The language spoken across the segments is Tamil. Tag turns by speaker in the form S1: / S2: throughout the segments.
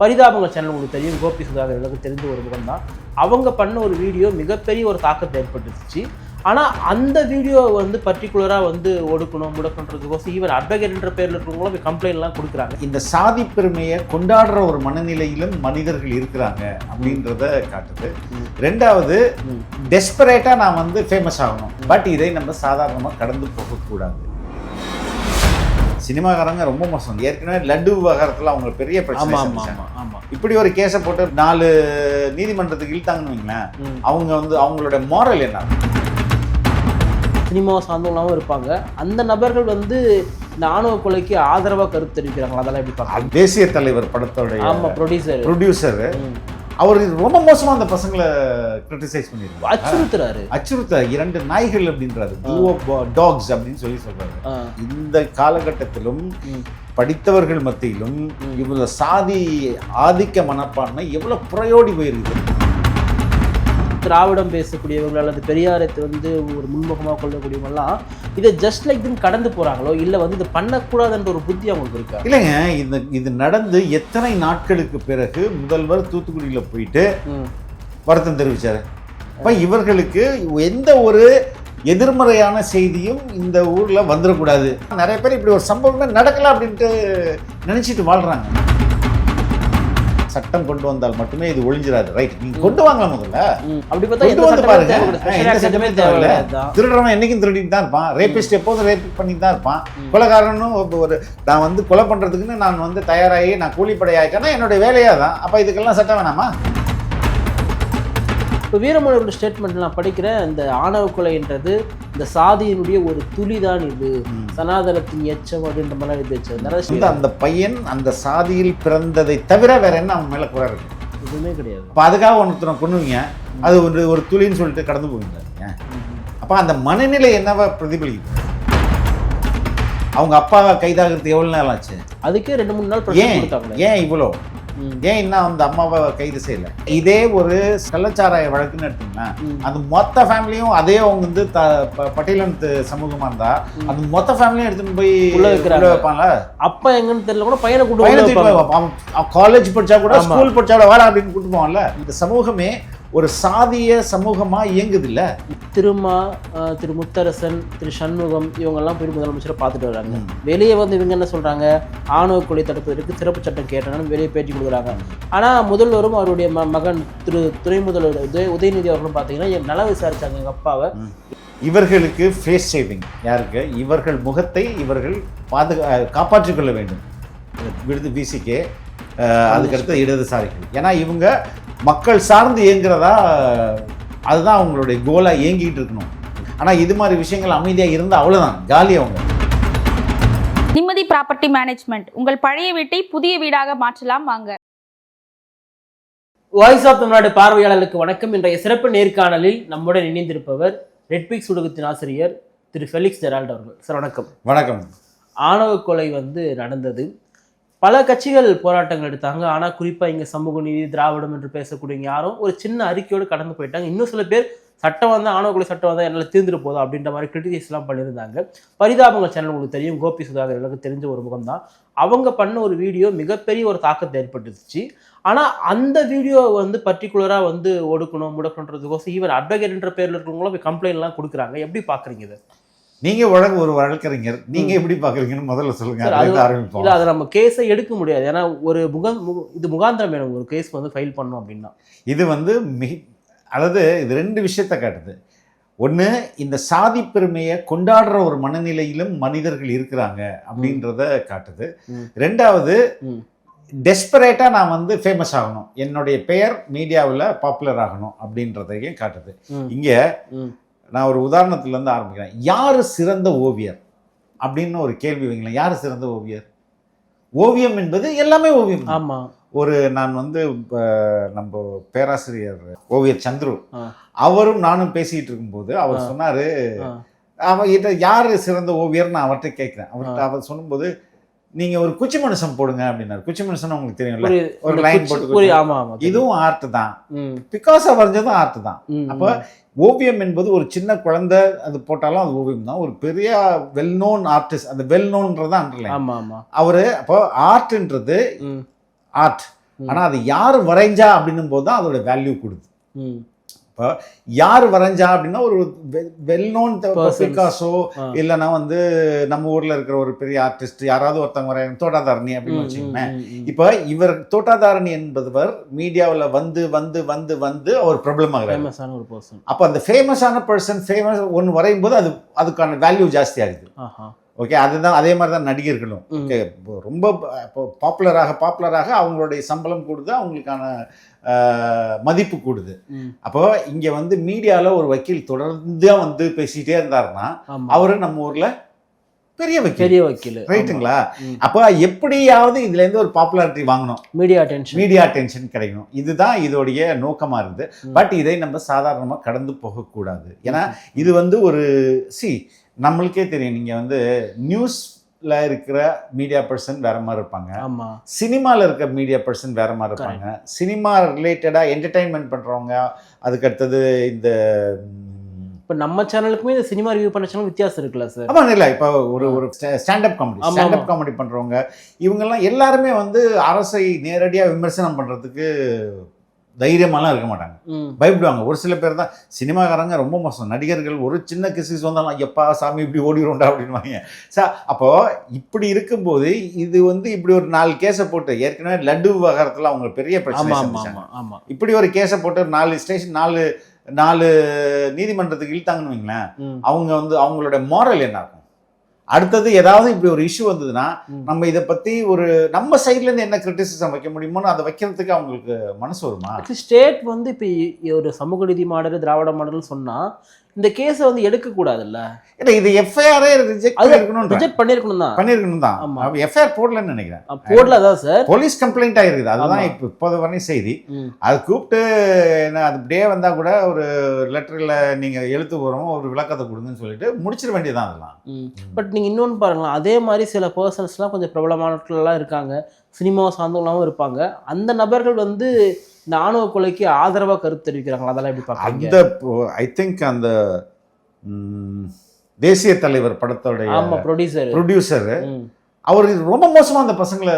S1: பரிதாபங்கள் சேனல் உங்களுக்கு தெரியும். கோபி சுதாகர் எல்லாருக்கும் தெரிஞ்ச ஒரு முகம் தான் அவங்க பண்ண ஒரு வீடியோ மிகப்பெரிய ஒரு தாக்கத்தை ஏற்பட்டுச்சு ஆனால் அந்த வீடியோ வந்து பர்டிகுலராக வந்து ஒடுக்கணும் முடக்கணுன்றதுக்கோசம் ஈவன் அட்வொகேட்ன்ற பேரில் இருக்கிறவங்களும் கம்ப்ளைண்ட்லாம் கொடுக்குறாங்க.
S2: இந்த சாதி பெருமையை கொண்டாடுற ஒரு மனநிலையிலும் மனிதர்கள் இருக்கிறாங்க அப்படின்றத காட்டுது. ரெண்டாவது
S1: ம்.
S2: டெஸ்பரேட்டா நான் வந்து ஃபேமஸ் ஆகணும். பட் இதை நம்ம சாதாரணமாக கடந்து போகக்கூடாது. சினிமாக்காரங்க ரொம்ப மோசம். ஏற்கனவே லட்டு விவகாரத்தில் அவங்க பெரிய பிரச்சனை
S1: ஆமாம்
S2: இப்படி ஒரு கேஸை போட்டு நாலு நீதிமன்றத்துக்கு இழுத்தாங்கன்னு வைங்களேன். அவங்க வந்து அவங்களோட மாரல் என்ன?
S1: சினிமா சார்ந்தவங்களாவும் இருப்பாங்க. அந்த நபர்கள் வந்து இந்த ஆணவ கொலைக்கு ஆதரவாக கருத்து தெரிவிக்கிறாங்களா? அதெல்லாம் எப்படி பார்க்கலாம்?
S2: தேசிய தலைவர் படத்தோட
S1: ஆமாம் ப்ரொடியூசர்
S2: ப்ரொடியூசர் அவர் ரொம்ப மோசமா அந்த பசங்களை கிரிட்டிசைஸ் பண்ணிருக்காரு
S1: அச்சுறுத்துறாரு
S2: அச்சுறுத்த இரண்டு நாய்கள் அப்படின்றாரு டாக்ஸ் அப்படின்னு சொல்லி சொல்றாரு. இந்த காலகட்டத்திலும். படித்தவர்கள் மத்தியிலும். இவங்க சாதி ஆதிக்க மனப்பான்மை எவ்வளவு புறையோடி போயிருக்குது
S1: திராவிடம் பேசக்கூடியவங்க அல்லது பெரியாரை வந்து ஒரு முன்முகமாக கொள்ளக்கூடியவங்கலாம் இதை ஜஸ்ட் லைக் தின் கடந்து போறாங்களோ இல்லை வந்து இது பண்ணக்கூடாதுன்ற ஒரு புத்தி அவங்களுக்கு இருக்கா?
S2: இல்லைங்க இந்த இது நடந்து எத்தனை நாட்களுக்கு பிறகு முதல்வர் தூத்துக்குடியில போயிட்டு. வருத்தம் தெரிவிச்சாரு. அப்ப இவர்களுக்கு எந்த ஒரு எதிர்மறையான செய்தியும் இந்த ஊர்ல வந்துடக்கூடாது. நிறைய பேர் இப்படி ஒரு சம்பவமே நடக்கல அப்படின்ட்டு நினைச்சிட்டு வாழ்றாங்க. சட்டம் கொண்டு வந்தால் மட்டுமே இது ஒழிஞ்சிராது. ரைட் நீங்க கொண்டு வாங்கலாம் முதல்ல.
S1: அப்படி பார்த்தா
S2: கொண்டு வந்து பாருங்க. எந்த சட்டமே தேவையில்ல. திருடுறவன் என்னைக்கும் திருடிட்டு தான் இருப்பான். ரேபிஸ்ட் எப்போதும் ரேப் பண்ணிட்டு தான் இருப்பான். கொலைகாரனும் ஒரு- நான் வந்து கொலை பண்றதுக்குன்னு நான் வந்து தயாராகி நான் கூலிப்படை ஆயிட்டேன்னா என்னுடைய வேலையா தான் அப்ப இதுக்கெல்லாம் சட்டம் வேணாமா?
S1: இப்போ வீரமணியோட ஸ்டேட்மெண்ட் நான் படிக்கிறேன். இந்த ஆணவ கொலைன்றது இந்த சாதியினுடைய ஒரு துளிதான் இது.
S2: ம்.
S1: சனாதனத்தின் எச்சம் அப்படின்ற மாதிரி
S2: வந்து
S1: வச்சிருந்தாரு
S2: அந்த பையன் அந்த சாதியில் பிறந்ததை தவிர வேற என்ன அவன் மேல குறை இருக்கு?
S1: எதுவுமே கிடையாது.
S2: அப்ப அதுக்காக ஒருத்தனை கொண்டுவீங்க அது ஒரு ஒரு துளின்னு சொல்லிட்டு கடந்து போவீங்க? அப்ப அந்த மனநிலை என்னவா பிரதிபலிக்குது? அவங்க அப்பா கைதாகிறது எவ்வளவு நேரம் ஆச்சு?
S1: அதுக்கே ரெண்டு மூணு நாள்
S2: ஏன்? ஏன் இவ்வளோ. ஏன் இன்னும் அந்த அம்மாவை கைது செய்யல இதே ஒரு கள்ளச்சாராய வழக்குன்னு எடுத்தீங்கன்னா
S1: ம்.
S2: அந்த மொத்த ஃபேமிலியும் அதே அவங்க வந்து த பட்டியலத்து சமூகமா இருந்தா. அந்த மொத்த ஃபேமிலியும் எடுத்துன்னு போய்
S1: உள்ள
S2: வைப்பாங்களா
S1: அப்பா எங்கன்னு தெரியல கூட பையனை கூட்டு
S2: பையனை. காலேஜ் படிச்சா கூட. ஸ்கூல் படிச்சா கூட வாடா அப்படின்னு கூட்டு போவான்ல இந்த சமூகமே ஒரு சாதிய சமூகமா இயங்குது இல்ல
S1: திருமா திரு முத்தரசன் திரு சண்முகம் இவங்கெல்லாம் போய் முதலமைச்சரை பார்த்துட்டு வராங்க. வெளியே வந்து இவங்க என்ன சொல்றாங்க? ஆணவ கொலை தடுப்பதற்கு சிறப்பு சட்டம் கேட்டனாலும் வெளியே பேட்டி கொடுக்குறாங்க. ஆனா முதல்வரும் அவருடைய ம- மகன் திரு துணை முதல்வர் உதய உதயநிதி அவர்களும் பார்த்தீங்கன்னா என் நல விசாரிச்சாங்க எங்க அப்பாவை.
S2: இவர்களுக்கு ஃபேஸ் சேவிங் யாருக்கு? இவர்கள் முகத்தை இவர்கள் பாதுகா காப்பாற்றிக் கொள்ள வேண்டும். விடுது பிசிகே அதுக்கடுத்து இடதுசாரிகள். ஏன்னா இவங்க மக்கள் சார்ந்து இயங்குறதா அதுதான் அவங்களுடைய கோலாக இயங்கிட்டு இருக்கணும். ஆனால் இது மாதிரி விஷயங்கள் அமைதியாக இருந்தால் அவ்வளோதான் காலி அவங்க.
S3: நிம்மதி ப்ராப்பர்ட்டி மேனேஜ்மெண்ட். உங்கள் பழைய வீட்டை புதிய வீடாக மாற்றலாம். வாங்க.
S1: வாய்ஸ் ஆஃப் தமிழ்நாடு பார்வையாளர்களுக்கு வணக்கம். இன்றைய சிறப்பு நேர்காணலில் நம்முடன் இணைந்திருப்பவர் ரெட்பிக்ஸ் ஊடகத்தின் ஆசிரியர் திரு ஃபெலிக்ஸ் ஜெரால்ட் அவர்கள். சார் வணக்கம்.
S2: வணக்கம்.
S1: ஆணவ கொலை வந்து நடந்தது. பல கட்சிகள் போராட்டங்கள் எடுத்தாங்க. ஆனால் குறிப்பாக இங்கே சமூக நீதி திராவிடம் என்று பேசக்கூடியவங்க யாரும் ஒரு சின்ன அறிக்கையோடு கடந்து போயிட்டாங்க. இன்னும் சில பேர் சட்டம் வந்தால் ஆணவ கொலை சட்டம் வந்தால் என்னால் தீர்ந்துட்டு போதும் அப்படின்ற மாதிரி கிரிட்டிசைஸ்லாம் பண்ணியிருந்தாங்க. பரிதாபங்கள் சேனல் உங்களுக்கு தெரியும். கோபி சுதாகர் எனக்கு தெரிஞ்ச ஒரு முகம் தான் அவங்க பண்ண ஒரு வீடியோ மிகப்பெரிய ஒரு தாக்கத்தை ஏற்பட்டுச்சு ஆனால் அந்த வீடியோ வந்து பர்டிகுலராக வந்து ஒடுக்கணும் முடக்கணுன்றதுக்கோசம் ஈவன் அட்வொகேட்ன்ற பேரில் இருக்கிறவங்களும் கம்ப்ளைண்ட்லாம் கொடுக்குறாங்க. எப்படி பார்க்குறீங்க இதை?
S2: நீங்கள் வழக்கு ஒரு வழக்கறிஞர். நீங்கள் எப்படி பார்க்குறீங்கன்னு முதல்ல சொல்லுங்க.
S1: சார்,
S2: அதுலேருந்து
S1: அது-
S2: ஆரம்பிப்போம்
S1: இல்ல அதை நம்ம கேஸை எடுக்க முடியாது. ஏன்னா ஒரு முக மு- இது முகாந்திரம் வேணும். ஒரு கேஸ் வந்து ஃபைல் பண்ணோம் அப்படின்னா.
S2: இது வந்து மிக அதாவது இது ரெண்டு விஷயத்தை காட்டுது. ஒன்று இந்த சாதி பெருமையை கொண்டாடுற ஒரு மனநிலையிலும் மனிதர்கள் இருக்கிறாங்க அப்படின்றத காட்டுது. ரெண்டாவது. டெஸ்பரேட்டாக நான் வந்து ஃபேமஸ் ஆகணும். என்னுடைய பெயர் மீடியாவில் பாப்புலர் ஆகணும் அப்படின்றதையும் காட்டுது. இங்கே. நான் ஒரு உதாரணத்துலேருந்து ஆரம்பிக்கிறேன் யார் சிறந்த ஓவியர் அப்படின்னு ஒரு கேள்வி வைங்களேன் யார் சிறந்த ஓவியர் ஓவியம் என்பது எல்லாமே ஓவியம் தான்.
S1: ஆமா
S2: ஒரு நான் வந்து இப்ப நம்ம பேராசிரியர் ஓவியர் சந்துரு. அவரும் நானும் பேசிட்டு இருக்கும்போது அவர். சொன்னாரு. அவன் இதை யாரு சிறந்த ஓவியர் நான் அவர்கிட்ட கேட்கிறேன் அவர்கிட்ட அவர் சொல்லும்போது நீங்க ஒரு குச்சி மனுஷன் போடுங்க அப்படின்னாரு. குச்சி மனுஷன் உங்களுக்கு தெரியும்ல?
S1: ஒரு குச்சி-
S2: போட்டு
S1: புரியுது, ஆமா ஆமா தெரியும்.
S2: இதுவும் ஆர்ட் தான். பிகாஸா வரைஞ்சதும் ஆர்ட் தான். அப்ப ஓவியம் என்பது ஒரு சின்ன குழந்தை அது போட்டாலும் அது ஓவியம் தான். ஒரு பெரிய வெல் நோன் ஆர்டிஸ்ட் அந்த வெல் நோன்றதான் அண்டர்லைன்
S1: ஆமா ஆமா.
S2: அவரு அப்போ ஆர்ட்ன்றது ஆர்ட்
S1: ம்.
S2: ஆனா அது யார் வரைஞ்சா அப்படின்னும் போது தான் அதோட வேல்யூ கொடுது.
S1: ம்
S2: யார் வரைஞ்சா அப்படின்னா ஒரு வெல் நோன். பிகாசோ. இல்லைன்னா வந்து நம்ம ஊர்ல இருக்கிற ஒரு பெரிய ஆர்டிஸ்ட் யாராவது ஒருத்தவங்க வரைய தோட்டாதாரணி அப்படின்னு வச்சுக்கோங்க. இப்ப இவர் தோட்டாதாரணி என்பவர் மீடியாவுல வந்து வந்து வந்து வந்து அவர் ப்ராப்ளம் ஆகிறார்
S1: ஒரு பர்சன்
S2: அப்ப அந்த ஃபேமஸான பர்சன் ஃபேமஸ் ஒன்று வரையும் போது அது அதுக்கான வேல்யூ ஜாஸ்தி ஆகுது
S1: ஆஹா
S2: ஓகே அதுதான் அதே மாதிரி தான் நடிகர்களும். ஓகே ரொம்ப பாப்புலராக பாப்புலராக அவங்களுடைய சம்பளம் கூடுது அவங்களுக்கான மதிப்பு கூடுது. அப்போ இங்க வந்து மீடியால ஒரு வக்கீல் தொடர்ந்து வந்து பேசிட்டே இருந்தாருன்னா அவரு நம்ம ஊர்ல பெரிய வக்கீல்.
S1: பெரிய வக்கீல்
S2: ரைட்டுங்களா. அப்போ எப்படியாவது இதுல இருந்து ஒரு பாப்புலாரிட்டி வாங்கணும்.
S1: மீடியா அட்டென்ஷன்
S2: மீடியா அட்டென்ஷன் கிடைக்கணும். இதுதான் இதோடைய நோக்கமா இருக்குது
S1: ம்.
S2: பட் இதை நம்ம சாதாரணமா கடந்து போகக்கூடாது. ஏன்னா இது வந்து ஒரு சி நம்மளுக்கே தெரியும். நீங்க வந்து நியூஸ்ல இருக்கிற மீடியா பர்சன் வேற மாதிரி இருப்பாங்க.
S1: ஆமா.
S2: சினிமால இருக்க மீடியா பர்சன் வேற மாதிரி இருப்பாங்க. சினிமா ரிலேட்டடா என்டர்டைன்மெண்ட் பண்றவங்க அதுக்கு அடுத்தது இந்த
S1: இப்ப நம்ம சேனலுக்குமே இந்த சினிமா ரிவ்யூ பண்ண சேனல் வித்தியாசம் இருக்குல்ல சார்
S2: ஆமா இல்ல இப்போ ஒரு ஒரு ஸ்டாண்டப் காமெடி ஸ்டாண்டப். காமெடி பண்றவங்க இவங்கெல்லாம் எல்லாருமே வந்து அரசை நேரடியா விமர்சனம் பண்றதுக்கு தைரியமாலாம் இருக்க மாட்டாங்க. பயப்படுவாங்க. ஒரு சில பேர் தான் சினிமாக்காரங்க ரொம்ப மோசம். நடிகர்கள் ஒரு சின்ன கிசிஸ் வந்தாலும் எப்பா சாமி இப்படி ஓடிடும்டா அப்படின்வாங்க சா அப்போ இப்படி இருக்கும்போது இது வந்து இப்படி ஒரு நாலு கேஸை போட்டு ஏற்கனவே லட்டு விவகாரத்தில் அவங்க பெரிய பிரச்சனை
S1: ஆமா ஆமா
S2: சந்திச்சாங்க.
S1: ஆமா ஆமா
S2: இப்படி ஒரு கேஸை போட்டு நாலு ஸ்டேஷன் நாலு நாலு நீதிமன்றத்துக்கு இழுத்தாங்கன்னு வைங்களேன் அவங்க வந்து அவங்களோட மாரல் என்ன இருக்கும்? அடுத்தது ஏதாவது இப்படி ஒரு இஷ்யூ வந்ததுன்னா. நம்ம இதை பத்தி ஒரு நம்ம சைட்ல இருந்து என்ன கிரிட்டிசிசம் வைக்க முடியுமோன்னு அதை வைக்கிறதுக்கு அவங்களுக்கு மனசு வருமா
S1: ஸ்டேட் வந்து இப்போ ஒரு சமூக நீதி மாடல் திராவிட மாடல் சொன்னா இந்த கேஸை வந்து எடுக்க கூடாதுல்ல
S2: இல்ல இது எஃப்ஐஆரே ரிஜெக்ட் பண்ணிருக்கணும்
S1: ரிஜெக்ட் பண்ணிருக்கணும் தான்
S2: பண்ணிருக்கணும் தான் எஃப்ஐஆர் போடலன்னு நினைக்கிறேன்.
S1: போடல தான் சார்.
S2: போலீஸ் கம்ப்ளைண்ட் ஆயிருக்குது. அதுதான். இப்போ இப்போது வரையும் செய்தி. அது கூப்பிட்டு என்ன அது அப்படியே வந்தா கூட ஒரு லெட்டர்ல நீங்க எழுத்து பூர்வமா ஒரு விளக்கத்தை கொடுங்கன்னு சொல்லிட்டு முடிச்சிட வேண்டியதான் அதெல்லாம்.
S1: பட் நீங்கள் இன்னொன்று பாருங்களேன். அதே மாதிரி சில பர்சன்ஸ்லாம் கொஞ்சம் பிரபலமானவர்கள்லாம் இருக்காங்க. சினிமா சார்ந்தவங்களாவும் இருப்பாங்க. அந்த நபர்கள் வந்து இந்த ஆணவ கொலைக்கு ஆதரவாக கருத்து தெரிவிக்கிறாங்களா? அதெல்லாம் எப்படி பார்க்குறீங்க?
S2: அந்த ஐ திங்க் அந்த தேசிய தலைவர் படத்தோடைய
S1: ஆமா ப்ரொடியூசர்
S2: ப்ரொடியூசர் அவர் ரொம்ப மோசமா அந்த பசங்களை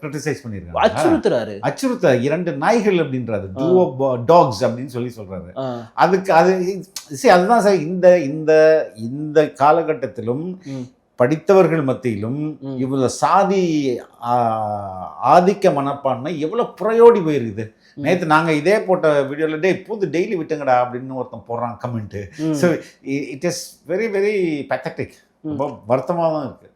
S2: கிரிட்டிசைஸ் பண்ணியிருக்காங்க.
S1: அச்சுறுத்துறாரு.
S2: அச்சுறுத்த இரண்டு நாய்கள் அப்படின்றாரு. டூ டாக்ஸ் அப்படின்னு சொல்லி சொல்றாரு. அதுக்கு அது சரி அதுதான் சார் இந்த இந்த இந்த காலகட்டத்திலும் படித்தவர்கள் மத்தியிலும்
S1: ம்.
S2: இவ்வளவு சாதி ஆதிக்க மனப்பான்மை எவ்வளவு புறையோடி போயிருக்குது
S1: ம்.
S2: நேத்து நாங்க இதே போட்ட வீடியோல டே புது டெய்லி விட்டுங்கடா அப்படின்னு ஒருத்தன் போடுறான் கமெண்ட்
S1: ம்.
S2: So it is very very pathetic ரொம்ப வருத்தமாக தான் இருக்கு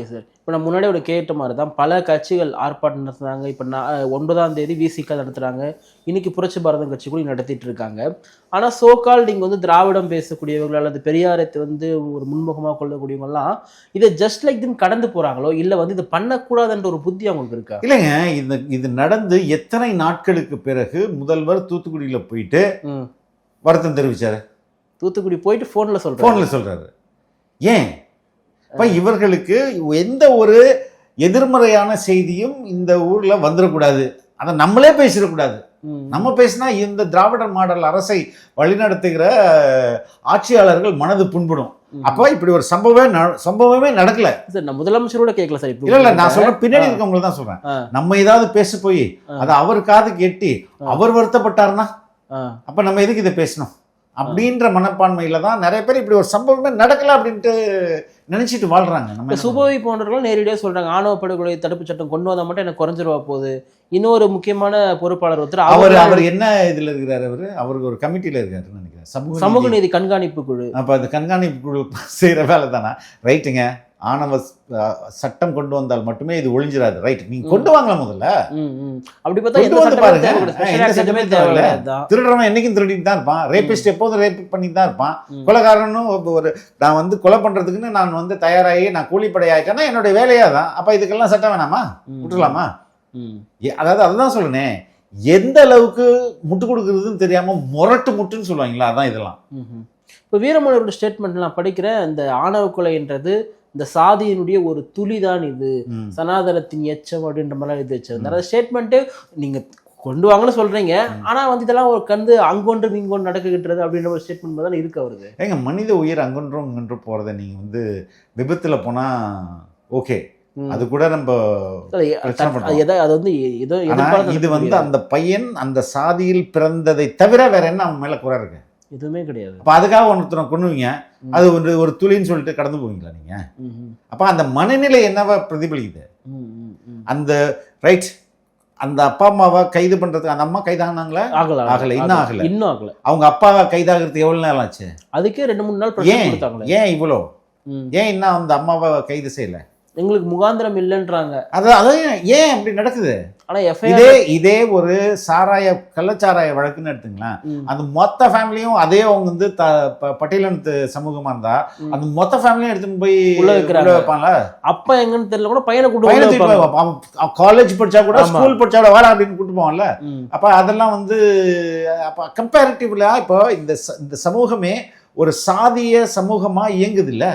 S1: ஓகே சார் இப்போ நான் முன்னாடி ஒரு கேட்ட மாதிரி தான் பல கட்சிகள் ஆர்ப்பாட்டம் நடத்துனாங்க இப்போ நான் ஒன்பதாம் தேதி விசிக நடத்துகிறாங்க இன்னைக்கு புரட்சி பாரதம் கட்சி கூட நடத்திட்டு இருக்காங்க. ஆனால் சோகால் நீங்கள் வந்து திராவிடம் பேசக்கூடியவர்கள் அல்லது பெரியாரத்தை வந்து ஒரு முன்முகமாக கொள்ளக்கூடியவங்கலாம் இதை ஜஸ்ட் லைக் தின் கடந்து போகிறாங்களோ இல்லை வந்து இது பண்ணக்கூடாதுன்ற ஒரு புத்தி அவங்களுக்கு இருக்கா?
S2: இல்லைங்க இந்த இது நடந்து எத்தனை நாட்களுக்கு பிறகு முதல்வர் தூத்துக்குடியில போயிட்டு வருத்தம் தெரிவிச்சாரு?
S1: தூத்துக்குடி போயிட்டு ஃபோனில் சொல்கிறேன்
S2: போன்ல சொல்றாரு. ஏன்? இப்ப இவர்களுக்கு எந்த ஒரு எதிர்மறையான செய்தியும் இந்த ஊர்ல வந்துடக்கூடாது அதை நம்மளே பேசிடக்கூடாது நம்ம பேசினா இந்த திராவிட மாடல் அரசை வழிநடத்துகிற ஆட்சியாளர்கள் மனது புண்படும். அப்போ இப்படி ஒரு சம்பவமே சம்பவமே நடக்கல.
S1: சார் நான் முதலமைச்சரோட கேட்கல சார்
S2: இல்ல இல்ல நான் சொல்றேன் பின்னாடி இருக்கவங்கள தான் சொல்றேன். நம்ம ஏதாவது பேச போய். அதை அவர் காதுக்கு எட்டி அவர் வருத்தப்பட்டாருன்னா?
S1: ஆ.
S2: அப்ப நம்ம எதுக்கு இதை பேசணும்? அப்படின்ற மனப்பான்மையில தான் நிறைய பேர் இப்படி ஒரு சம்பவமே நடக்கல அப்படின்ட்டு நினைச்சிட்டு வாழ்றாங்க. நம்ம
S1: சுபவி போன்றவர்களும் நேரடியாக சொல்றாங்க ஆணவ படுகொலை தடுப்பு சட்டம் கொண்டு வந்தா மட்டும் எனக்கு குறைஞ்சிருவா போகுது? இன்னொரு முக்கியமான பொறுப்பாளர் ஒருத்தர்
S2: அவர்
S1: அவர்
S2: என்ன இதுல இருக்கிறாரு அவரு? அவருக்கு ஒரு கமிட்டில இருக்காருன்னு நினைக்கிறேன். சமூக
S1: சமூக
S2: நீதி.
S1: கண்காணிப்பு குழு.
S2: அப்ப அந்த கண்காணிப்பு குழு செய்யற வேலை தானே ரைட்டுங்க. ஆணவ சட்டம் கொண்டு வந்தால் மட்டுமே இது ஒழிஞ்சிராது. ரைட் நீங்க கொண்டு வாங்கலாம் முதல்ல.
S1: அப்படி பார்த்தா
S2: கொண்டு வந்து பாருங்க. எந்த சட்டமே தேவையில்ல. திருடுறவன் என்னைக்கும் திருடிட்டு தான் இருப்பான். ரேபிஸ்ட் எப்போதும் ரேப் பண்ணிட்டு தான் இருப்பான். கொலைகாரனும் ஒரு நான் வந்து கொலை பண்றதுக்குன்னு நான் வந்து தயாராகி நான் கூலிப்படை ஆயிட்டேன்னா என்னுடைய வேலையா தான் அப்ப இதுக்கெல்லாம் சட்டம் வேணாமா. விட்டுலாமா அதாவது அதுதான் சொல்லுனேன் எந்த அளவுக்கு முட்டு கொடுக்கறதுன்னு தெரியாம முரட்டு முட்டுன்னு சொல்லுவாங்களா? அதான் இதெல்லாம்.
S1: இப்போ வீரமணியோட ஸ்டேட்மெண்ட் நான் படிக்கிறேன். இந்த ஆணவ கொலைன்றது இந்த சாதியினுடைய ஒரு துளிதான் இது.
S2: ம்.
S1: சனாதனத்தின் எச்சம் அப்படின்ற மாதிரி இது வச்சிருந்தாரு. அந்த ஸ்டேட்மெண்ட்டு நீங்க கொண்டு வாங்கன்னு சொல்றீங்க. ஆனா வந்து இதெல்லாம் ஒரு கந்து அங்கொன்று இங்கொன்று நடக்குகின்றது அப்படின்ற ஒரு ஸ்டேட்மெண்ட் தான் இருக்கு அவருது
S2: ஏங்க மனித உயிர் அங்கொன்றும் இங்கொன்றும் போறதை நீங்க வந்து விபத்துல போனா ஓகே. அது கூட நம்ம
S1: அது வந்து
S2: இது வந்து. அந்த பையன் அந்த சாதியில் பிறந்ததை தவிர வேற என்ன அவன் மேல குறை இருக்கு?
S1: எதுவுமே கிடையாது.
S2: அப்ப அதுக்காக ஒருத்தனை கொண்டுவீங்க. அது ஒரு ஒரு துளின்னு சொல்லிட்டு கடந்து போவீங்களா நீங்க? அப்ப அந்த மனநிலை என்னவா பிரதிபலிக்குது. அந்த ரைட் அந்த அப்பா அம்மாவை கைது பண்றதுக்கு அந்த அம்மா கைதானாங்களா?
S1: ஆகல
S2: ஆகல, இன்னும் ஆகல.
S1: இன்னும் ஆகல.
S2: அவங்க அப்பா கைதாகிறதுக்கு எவ்வளவு நேரம் ஆச்சு?
S1: அதுக்கே ரெண்டு மூணு நாள்
S2: ஏன்? ஏன் இவ்வளோ. ஏன் இன்னும் அந்த அம்மாவை கைது செய்யல?
S1: எங்களுக்கு முகாந்திரம் இல்லைன்றாங்க.
S2: அது அதான் ஏன் அப்படி நடக்குது? இதே இதே ஒரு சாராய கள்ளச்சாராய வழக்குன்னு எடுத்துங்களேன். அந்த மொத்த ஃபேமிலியும் அதே அவங்க வந்து த பட்டியலினத்து சமூகமா இருந்தா. அந்த மொத்த ஃபேமிலியும் எடுத்துன்னு போய்
S1: உள்ள
S2: வைப்பாங்களா
S1: அப்பா எங்கன்னு தெரியல கூட பையனை கூட்டு
S2: காலேஜ் படிச்சா கூட. ஸ்கூல் படிச்சா கூட வாடா அப்படின்னு கூட்டு போவான்ல. அப்ப அதெல்லாம் வந்து அப்ப கம்பேரிட்டிவ்ல இப்போ இந்த இந்த சமூகமே ஒரு சாதிய சமூகமா இயங்குது இல்ல.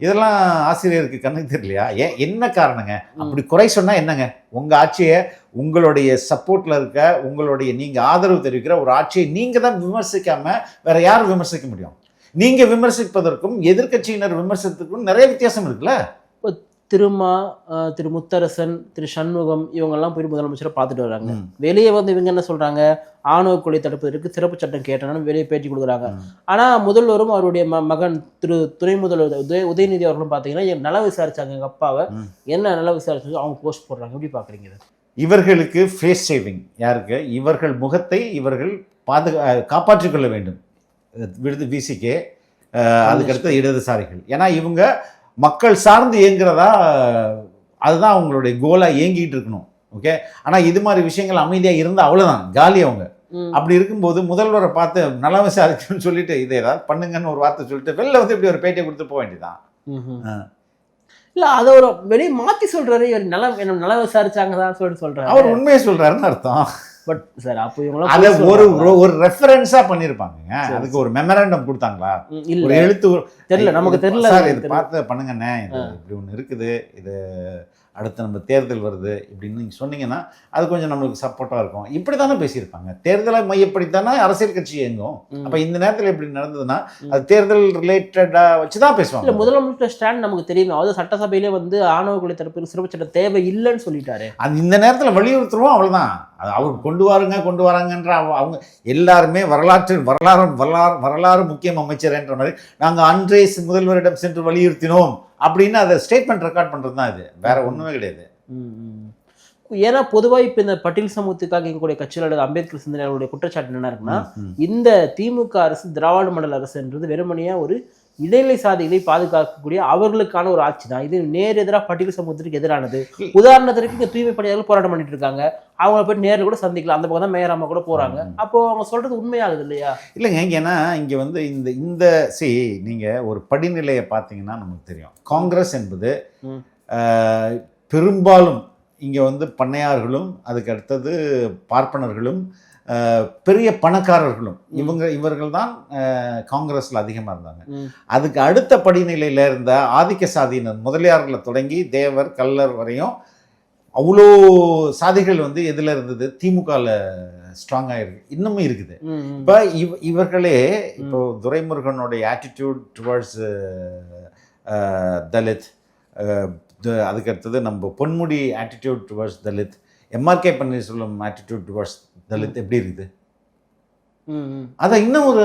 S2: இதெல்லாம் ஆசிரியருக்கு கண்ணுக்கு தெரியலையா? ஏன்? என்ன காரணங்க? அப்படி குறை சொன்னா என்னங்க? உங்க ஆட்சியை உங்களுடைய சப்போர்ட்ல இருக்க உங்களுடைய நீங்க ஆதரவு தெரிவிக்கிற ஒரு ஆட்சியை நீங்க தான் விமர்சிக்காம வேற யார் விமர்சிக்க முடியும்? நீங்க விமர்சிப்பதற்கும் எதிர்க்கட்சியினர் விமர்சிப்பதற்கும் நிறைய வித்தியாசம் இருக்குல்ல?
S1: திருமா திரு முத்தரசன் திரு சண்முகம் இவங்கெல்லாம் போய் முதலமைச்சரை பார்த்துட்டு வராங்க. வெளியே வந்து இவங்க என்ன சொல்றாங்க? ஆணவ கொலை தடுப்பதற்கு சிறப்பு சட்டம் கேட்டனாலும் வெளியே பேட்டி கொடுக்குறாங்க. ஆனா முதல்வரும் அவருடைய மகன் திரு துணை முதல்வர் உதய உதயநிதி அவர்களும் பாத்தீங்கன்னா என் நல விசாரிச்சாங்க எங்க அப்பாவை. என்ன நல விசாரிச்சு அவங்க போஸ்ட் போடுறாங்க. எப்படி பாக்குறீங்க இதை?
S2: இவர்களுக்கு ஃபேஸ் சேவிங் யாருக்கு? இவர்கள் முகத்தை இவர்கள் பாதுகா காப்பாற்றிக் கொள்ள வேண்டும். விடுது விசிகே அதுக்கடுத்து இடதுசாரிகள். ஏன்னா இவங்க மக்கள் சார்ந்து இயங்குறதா அதுதான் அவங்களுடைய கோலாக இயங்கிட்டு இருக்கணும். ஓகே ஆனால் இது மாதிரி விஷயங்கள் அமைதியாக இருந்தால் அவ்வளோதான் காலி அவங்க. அப்படி இருக்கும்போது முதல்வரை பார்த்து நல விசாரிக்கணும்னு சொல்லிட்டு இதை ஏதாவது பண்ணுங்கன்னு ஒரு வார்த்தை சொல்லிட்டு வெளில வந்து இப்படி ஒரு பேட்டியை கொடுத்து போக வேண்டியதான்.
S1: இல்ல அத ஒரு வெளியே மாத்தி சொல்றாரு இவர் நல என்ன நல விசாரிச்சாங்க தான் சொல்லிட்டு சொல்றாரு.
S2: அவர் உண்மையை சொல்றாருன்னு அர்த்தம்.
S1: பட் சார் அப்போ இவங்க
S2: அதை ஒரு ஒரு- ஒரு ரெஃபரன்ஸா பண்ணிருப்பாங்க. அதுக்கு ஒரு மெமரண்டம் கொடுத்தாங்களா? ஒரு
S1: இல்ல.
S2: எழுத்து
S1: தெரியல நமக்கு தெரியல.
S2: சார் இது. பார்த்து பண்ணுங்கண்ணே. இது இப்படி ஒன்று இருக்குது. இது அடுத்து நம்ம தேர்தல் வருது இப்படின்னு நீங்கள் சொன்னீங்கன்னா அது கொஞ்சம் நம்மளுக்கு சப்போர்ட்டாக இருக்கும். இப்படி தானே பேசியிருப்பாங்க. தேர்தலை மையப்படுத்தானே அரசியல் கட்சி இயங்கும். அப்போ இந்த நேரத்தில் இப்படி நடந்ததுன்னா அது தேர்தல் ரிலேட்டடாக வச்சு தான்
S1: இல்ல
S2: பேசுவாங்க
S1: முதலமைச்சர் ஸ்டாண்ட் நமக்கு தெரியுமே. அதாவது சட்டசபையிலே வந்து ஆணவ கொலை தடுப்பு சிறப்பு சட்டம் தேவை இல்லைன்னு சொல்லிட்டாரு.
S2: அது இந்த நேரத்தில் வலியுறுத்துறோம் அவ்வளோதான் அது அவர் கொண்டு வாருங்க கொண்டு வராங்கன்ற அவ- அவங்க எல்லாருமே வரலாற்று வரலாறு வரலாறு வரலாறு முக்கியம் அமைச்சர்ன்ற மாதிரி நாங்கள் அன்றே முதல்வரிடம் சென்று வலியுறுத்தினோம் அப்படின்னு அதை ஸ்டேட்மெண்ட் ரெக்கார்ட் பண்ணுறது தான் இது வேற ஒன்றுமே கிடையாது.
S1: ஏன்னா பொதுவா இப்ப இந்த பட்டியல் சமூகத்துக்காக எங்களுடைய அல்லது அம்பேத்கர் சிந்தனைகளுடைய குற்றச்சாட்டு என்ன இருக்குன்னா. இந்த திமுக அரசு திராவிட மண்டல அரசுன்றது வெறுமனையா ஒரு இடைநிலை சாதிகளை பாதுகாக்கக்கூடிய அவர்களுக்கான ஒரு ஆட்சி தான். இது நேர் எதிராக பட்டியல் சமூகத்திற்கு எதிரானது. உதாரணத்திற்கு இங்க தூய்மை பணியாளர்கள் போராட்டம் பண்ணிட்டு இருக்காங்க. அவங்க போய் நேரில் கூட சந்திக்கலாம். அந்த பக்கம் தான் மேயர் அம்மா கூட போறாங்க. அப்போ அவங்க சொல்றது உண்மையாகுது இல்லையா?
S2: இல்லைங்க ஏன்னா இங்கே வந்து இந்த இந்த சி நீங்கள் ஒரு படிநிலையை பார்த்தீங்கன்னா நமக்கு தெரியும். காங்கிரஸ் என்பது பெரும்பாலும் இங்கே வந்து பண்ணையார்களும் அதுக்கு அடுத்தது பார்ப்பனர்களும் பெரிய பணக்காரர்களும். இவங்க இவர்கள் தான் காங்கிரஸில் அதிகமாக இருந்தாங்க. அதுக்கு அடுத்த படிநிலையில் இருந்த ஆதிக்க சாதியினர் முதலியார்களை தொடங்கி தேவர் கல்லர் வரையும் அவ்வளோ சாதிகள் வந்து எதில் இருந்தது? திமுகவில் ஸ்ட்ராங்காக இருக்கு இன்னமும் இருக்குது. இப்போ இவ இவர்களே இப்போ துரைமுருகனுடைய ஆட்டிடியூட் டுவர்ட்ஸ் தலித் அதுக்கு அடுத்தது நம்ம Ponmudi attitude towards Dalit MRK Panneerselvam attitude towards Dalit எப்படி இருக்குது. அதை இன்னும் ஒரு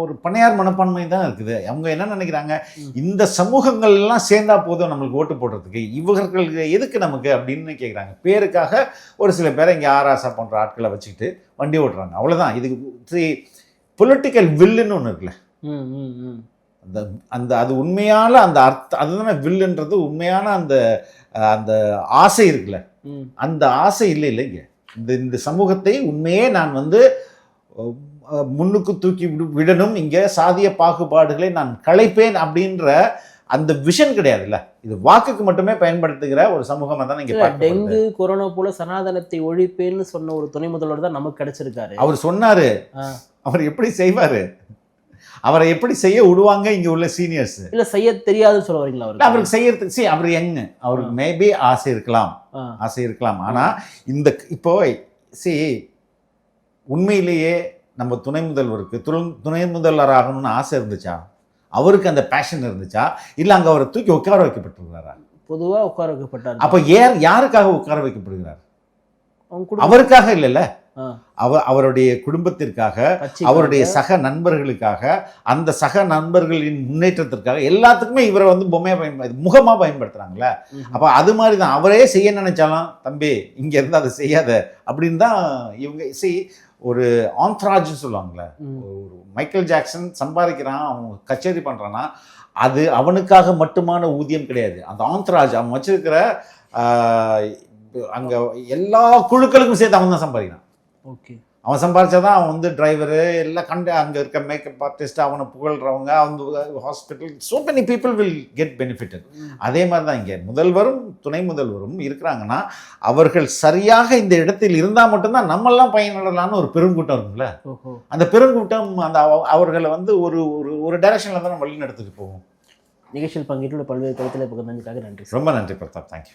S2: ஒரு பண்ணையார் மனப்பான்மை தான் இருக்குது. அவங்க என்ன நினைக்கிறாங்க? இந்த சமூகங்கள் எல்லாம் சேர்ந்தா போதும் நம்மளுக்கு ஓட்டு போடுறதுக்கு. இவர்களுக்கு எதுக்கு நமக்கு அப்படின்னு கேட்குறாங்க பேருக்காக ஒரு சில பேரை இங்கே ஆராசா போன்ற ஆட்களை வச்சுக்கிட்டு வண்டி ஓட்டுறாங்க. அவ்வளோதான் இதுக்கு பொலிட்டிக்கல் வில்லுன்னு ஒன்று இருக்குல்ல. அந்த அந்த அது உண்மையான அந்த அர்த்த அதுதானே வில்லுன்றது உண்மையான அந்த அந்த ஆசை இருக்குல்ல. அந்த ஆசை இல்லை இல்லைங்க. இந்த இந்த சமூகத்தை உண்மையே நான் வந்து முன்னுக்கு தூக்கி விடு- விடணும். இங்கே சாதிய பாகுபாடுகளை நான் களைப்பேன் அப்படின்ற அந்த விஷன் கிடையாதுல்ல. இது வாக்குக்கு மட்டுமே பயன்படுத்துகிற ஒரு சமூகமா தான் இங்க.
S1: டெங்கு கொரோனா போல சனாதனத்தை ஒழிப்பேன்னு சொன்ன ஒரு துணை முதல்வர் தான் நமக்கு கிடைச்சிருக்காரு.
S2: அவர் சொன்னாரு. அவர் எப்படி செய்வாரு? அவரை எப்படி செய்ய விடுவாங்க இங்க உள்ள சீனியர்ஸ்
S1: இல்ல செய்ய தெரியாதுன்னு சொல்ல வரீங்களா அவருக்கு?
S2: அவருக்கு செய்யறதுக்கு see அவர் யங் அவருக்கு மேபி ஆசை இருக்கலாம். ஆசை இருக்கலாம். ஆனா இந்த இப்போ சி உண்மையிலேயே நம்ம துணை முதல்வருக்கு துணை துணை முதல்வர் ஆகணும்னு ஆசை இருந்துச்சா? அவருக்கு அந்த பேஷன் இருந்துச்சா? இல்ல அங்க அவரை தூக்கி உட்கார வைக்கப்பட்டிருக்காரா
S1: பொதுவா உட்கார வைக்கப்பட்டார்.
S2: அப்ப ஏர் யாருக்காக உட்கார வைக்கப்படுகிறார்? அவருக்காக இல்லைல்ல? அவர் அவருடைய குடும்பத்திற்காக அவருடைய சக நண்பர்களுக்காக அந்த சக நண்பர்களின் முன்னேற்றத்திற்காக எல்லாத்துக்குமே இவரை வந்து பொம்மையா பயன்படுத்த முகமா பயன்படுத்துறாங்களே.
S1: ம்ஹும்.
S2: அப்ப அது மாதிரி தான் அவரே செய்ய நினைச்சாலும் தம்பி இங்க இருந்து அதை செய்யாத. அப்படின்னு தான் இவங்க சி ஒரு ஆந்த்ராஜ்னு சொல்லுவாங்கல்ல.
S1: ம்.
S2: ஒரு மைக்கேல் ஜாக்சன் சம்பாதிக்கிறான் அவன் கச்சேரி பண்றான்னா அது அவனுக்காக மட்டுமான ஊதியம் கிடையாது. அந்த ஆந்த்ராஜ் அவன் வச்சிருக்கிற அங்க எல்லா குழுக்களுக்கும் சேர்த்து அவன் தான் சம்பாதிக்கிறான்.
S1: ஓகே.
S2: அவன் சம்பாதிச்சாதான் அவன் வந்து டிரைவரு எல்லாம் கண்டு அங்கே இருக்க மேக்கப் ஆர்டிஸ்ட் அவனை புகழ்றவங்க அவங்க hospital so many people will get benefited.
S1: ம்.
S2: அதே மாதிரி தான் இங்கே. முதல்வரும் துணை முதல்வரும் இருக்கிறாங்கன்னா அவர்கள் சரியாக இந்த இடத்தில் இருந்தால் மட்டும்தான் நம்மெல்லாம் பயனடலான்னு ஒரு பெருங்கூட்டம் இருக்கும்ல. அந்த பெருங்கூட்டம் அந்த அவ- அவர்களை வந்து ஒரு ஒரு ஒரு டைரக்ஷனில் தான் வழி நடத்திட்டு போகும்
S1: நிகழ்ச்சியில் பங்கேற்றுள்ள பல்வேறு கருத்தில் பகிர்ந்ததுக்காக நன்றி.
S2: ரொம்ப நன்றி பிரதாப். தேங்க்யூ